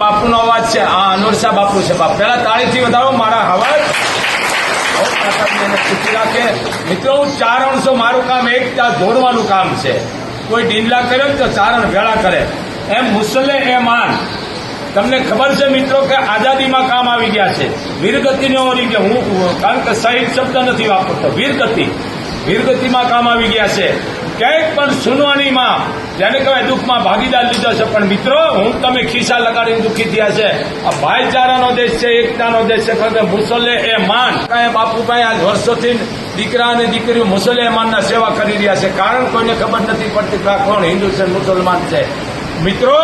બાપુનો અવાજ છે. આ શાહ બાપુ છે. બાપ પેલા તાળીથી વધારો, મારા ખુશી રાખે. મિત્રો ચારણસો મારું કામ એકતા જોડવાનું કામ છે. કોઈ ઢીંડલા કરે ને તો ચારણ ભેળા કરે. એમ મુસલે એ માન. તમને ખબર છે મિત્રો કે આઝાદીમાં કામ આવી ગયા છે. વીરગતિનો કે હું કારણ કે શહીદ શબ્દ નથી વાપરતો. વીરગતિ. વીરગતિમાં કામ આવી ગયા છે. ક્યાંક પણ સુનવાનીમાં, જેને કહેવાય દુઃખમાં ભાગીદાર લીધો છે. પણ મિત્રો, હું તમે ખિસ્સા લગાડીને દુઃખી થયા છે. આ ભાઈચારાનો દેશ છે, એકતાનો દેશ છે. ખરેખર મુસલ્લે એ માન. કાંઈ બાપુભાઈ આજ વર્ષોથી દીકરા અને દીકરીઓ મુસલ્લે માનના સેવા કરી રહ્યા છે. કારણ કોઈને ખબર નથી પડતી કે કોણ હિન્દુ છે, મુસલમાન છે. મિત્રો,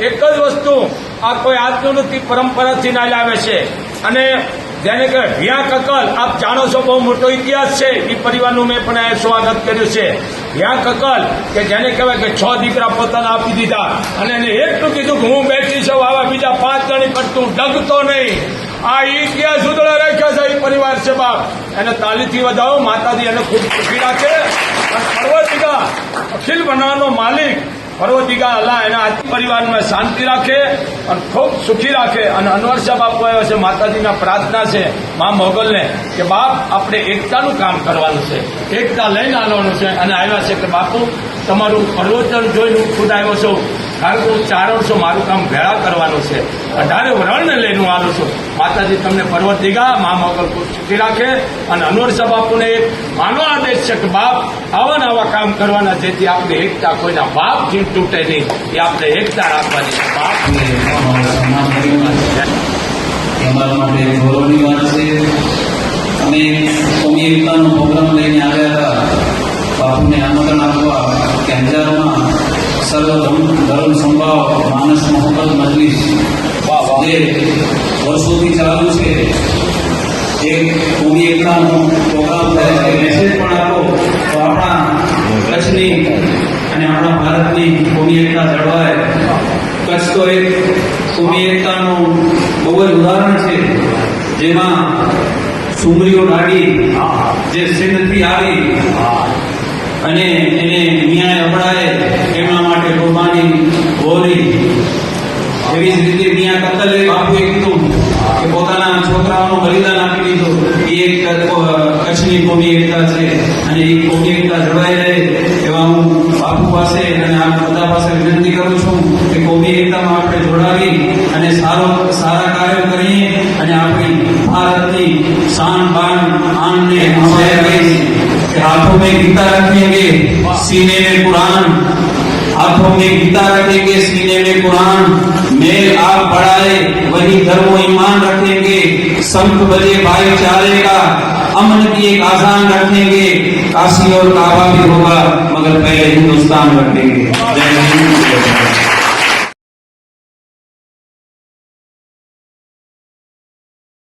એક જ વસ્તુ આ કોઈ આજનું પરંપરાથી ના લાવે છે. અને જેને કે ભિયા કકલ, આપ જાણો છો બહુ મોટો ઇતિહાસ છે. એ પરિવારનું મેં પણ અહીંયા સ્વાગત કર્યું છે. ભિયા કકલ, કે જેને કહેવાય કે છ દીકરા પોતાના આપી દીધા. અને એને એટલું કીધું કે હું બેઠી છું, આવા બીજા પાંચ જણી કરતું ડગતો નહીં. આ ઇતિહાસ ઉદળો રાખ્યો છે એ પરિવાર છે બાપ. એને તાલીથી વધાવો, માતાજી એને ખૂબ ખુશી રાખે. પર્વતિકા અખિલ બનાવવાનો માલિક પર્વતિકા અલ્લાહ એના આજ પરિવારમાં શાંતિ રાખે અને ખૂબ સુખી રાખે. અને અનવર સાહેબ આપવા આવ્યો છે, માતાજીના પ્રાર્થના છે મા મોગલને કે બાપ, આપણે એકતાનું કામ કરવાનું છે. એકતા લઈને આવવાનું છે. અને આવ્યા છે કે બાપુ, તમારું પ્રવચન જોઈને હું ખુદ આવ્યો છું. કારણ કે હું ચારણસો મારું કામ ભેળા કરવાનું છે. અઢારે વરણને લઈને હું છું. માતાજી તમને પર્વત દીગા મા મોગલ છૂટી રાખે અને અનવર શાહ બાપુને એક માનો આદેશ છે કે, બાપ આવા આવા કામ કરવાના જેથી આપણે એકતા કોઈના બાપ જીવ તૂટે નહીં. એ આપણે એકતા રાખવાની બાપ અમારા માટે ગૌરવની વાત છે. અમે સ્વામી એકતાનો પ્રોગ્રામ લઈને આવ્યા હતા. બાપુને આમંત્રણ આપવા કે અંજારમાં સર્વ ધર્મ સંભાવ, માનસ મોહમ્મદ મજલિસ. જે વર્ષોથી ચાલુ છે. એક કોમી એકતાનો પ્રોગ્રામ થાય છે. મેસેજ પણ આપો. તો આપણા કચ્છની અને આપણા ભારતની કોમી એકતા જળવાય. કચ્છ તો એક કોમી એકતાનું બહુ જ ઉદાહરણ છે. જેમાં સુમરીઓ ડાળી જે સિંધથી આવી. અને એને ન્યાય અપડાય એમના માટે કુરબાની બોલી. એવી જ રીતે મિયા કત્તલે બાપુએ કીધું કે પોતાના છોકરાઓનું બલિદાન આપી દીધું. એ એક કચ્છની કોમી એકતા છે અને એ કોમી એકતા જળવાઈ રહે એવા હું બાપુ પાસે અને આ બધા પાસે વિનંતી કરું છું કે કોમી એકતામાં આપણે જોડાવી અને સારો, સારા કાર્યો કરીએ અને આપણી ભારતની શાન, બાન, આનને हाथों में गीता रखेंगे सीने में कुरान हाथों में गीता रखेंगे सीने में कुरान मेल आप बढ़ाए वही धर्म ईमान रखेंगे संत बजे भाईचारे का अमन की एक आसान रखेंगे काशी और काबा भी होगा मगर पहले हिंदुस्तान रखेंगे जय हिंद